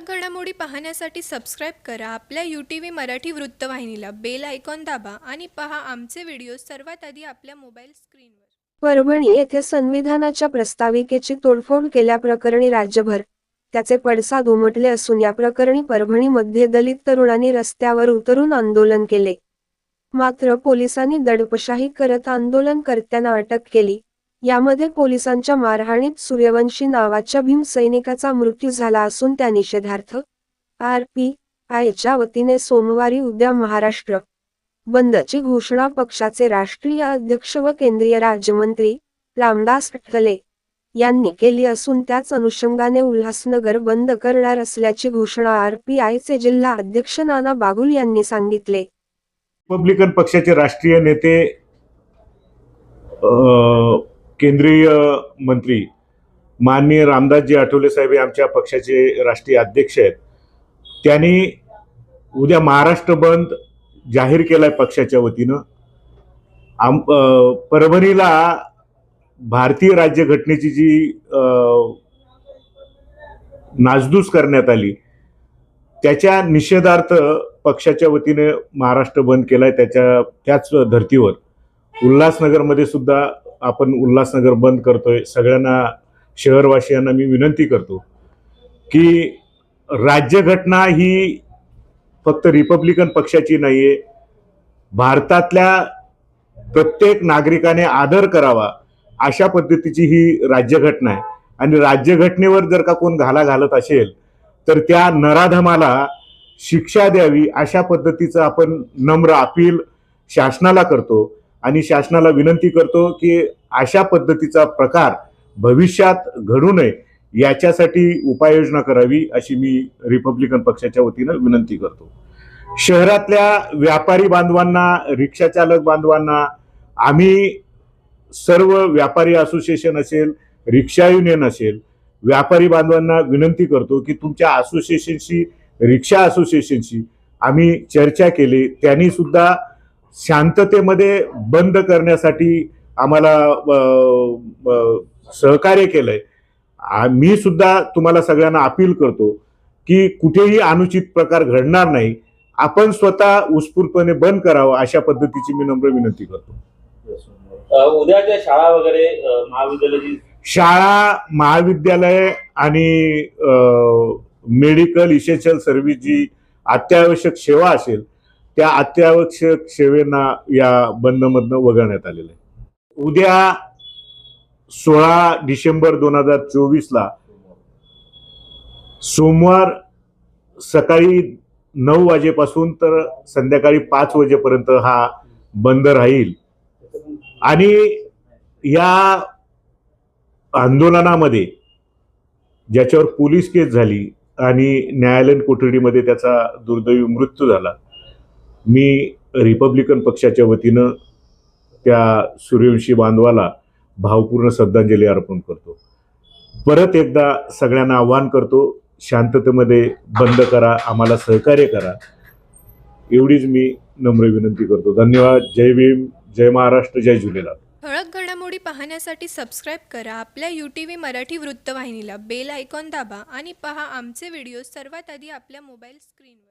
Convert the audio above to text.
ठळक घडामोडी पाहण्यासाठी सबस्क्राईब करा. आपल्या यू टी व्ही मराठी वृत्तवाहिनीला बेल आयकॉन दाबा आणि पहा आमचे व्हिडिओ सर्वात आधी आपल्या मोबाईल स्क्रीनवर परभणी येथे संविधानाच्या प्रस्ताविकेची तोडफोड केल्याप्रकरणी राज्यभर त्याचे पडसाद उमटले असून या प्रकरणी परभणीमध्ये दलित तरुणांनी रस्त्यावर उतरून आंदोलन केले. मात्र पोलिसांनी दडपशाही करत आंदोलनकर्त्यांना अटक केली. यामध्ये पोलिसांच्या मारहाणीत सूर्यवंशी नावाच्या भीमसैनिकाचा मृत्यू झाला असून त्या निषेधार्थ आर पी आयच्या वतीने सोमवारी उद्या महाराष्ट्र बंदची घोषणा पक्षाचे राष्ट्रीय अध्यक्ष व केंद्रीय राज्यमंत्री रामदास अटकले यांनी केली असून त्याच अनुषंगाने उल्हासनगर बंद करणार असल्याची घोषणा आर पी आयचे जिल्हा अध्यक्ष नाना बागुल यांनी सांगितले. रिपब्लिकन पक्षाचे राष्ट्रीय नेते केंद्रीय मंत्री माननीय रामदासजी आठवले साहेब हे आमच्या पक्षाचे राष्ट्रीय अध्यक्ष आहेत. त्यांनी उद्या महाराष्ट्र बंद जाहीर केलाय पक्षाच्या वतीनं. आम परभणीला भारतीय राज्यघटनेची जी अ, नासधूस करण्यात आली त्याच्या निषेधार्थ पक्षाच्या वतीने महाराष्ट्र बंद केलाय त्याच्या त्याच धर्तीवर. उल्हासनगरमध्ये सुद्धा आपण उल्हासनगर बंद करतोय. सगळ्यांना शहरवासियांना मी विनंती करतो की राज्यघटना ही फक्त रिपब्लिकन पक्षाची नाही आहे भारतातल्या प्रत्येक नागरिकाने आदर करावा अशा पद्धतीची ही राज्यघटना आहे. आणि राज्यघटनेवर जर का कोण घाला घालत असेल तर त्या नराधमाला शिक्षा द्यावी अशा पद्धतीचं आपण नम्र अपील शासनाला करतो. आणि शासनाला विनंती करतो की अशा पद्धतीचा प्रकार भविष्यात घडू नये याच्यासाठी उपाययोजना करावी अशी मी रिपब्लिकन पक्षाच्या वतीनं विनंती करतो. शहरातल्या व्यापारी बांधवांना रिक्षा चालक बांधवांना आम्ही सर्व व्यापारी असोसिएशन असेल रिक्षा युनियन असेल व्यापारी बांधवांना विनंती करतो की तुमच्या असोसिएशनशी रिक्षा असोसिएशनशी आम्ही चर्चा केली. त्यांनी सुद्धा शांततेमध्ये बंद करण्यासाठी आम्हाला सहकार्य केलंय. मी सुद्धा तुम्हाला सगळ्यांना अपील करतो की कुठेही अनुचित प्रकार घडणार नाही. आपण स्वतः उत्स्फूर्तपणे बंद करावं अशा पद्धतीची मी नम्र विनंती करतो. उद्याच्या शाळा वगैरे अ, महाविद्यालयाची शाळा महाविद्यालय आणि मेडिकल इसेन्शियल सर्व्हिस जी अत्यावश्यक सेवा असेल त्या अत्यावश्यक सेवेंना या बंदमधनं वगळण्यात आलेलं आहे. उद्या सोळा डिसेंबर दोन हजार चोवीसला सोमवार सकाळी नऊ वाजेपासून तर संध्याकाळी पाच वाजेपर्यंत हा बंद राहील. आणि या आंदोलनामध्ये ज्याच्यावर पोलीस केस झाली आणि न्यायालयीन कोठडीमध्ये त्याचा दुर्दैवी मृत्यू झाला मी रिपब्लिकन पक्षाच्या वतीनं त्या सूर्यवंशी बांधवाला भावपूर्ण श्रद्धांजली अर्पण करतो. परत एकदा सगळ्यांना आव्हान करतो शांततेमध्ये बंद करा आम्हाला सहकार्य करा. एवढीच मी नम्र विनंती करतो. धन्यवाद. जय भीम जय महाराष्ट्र जय झुलेलाल. ठळक घडामोडी पाहण्यासाठी सबस्क्राईब करा. आपल्या यू टी व्ही मराठी वृत्तवाहिनीला बेल आयकॉन दाबा आणि पहा आमचे व्हिडिओ सर्वात आधी आपल्या मोबाईल स्क्रीनवर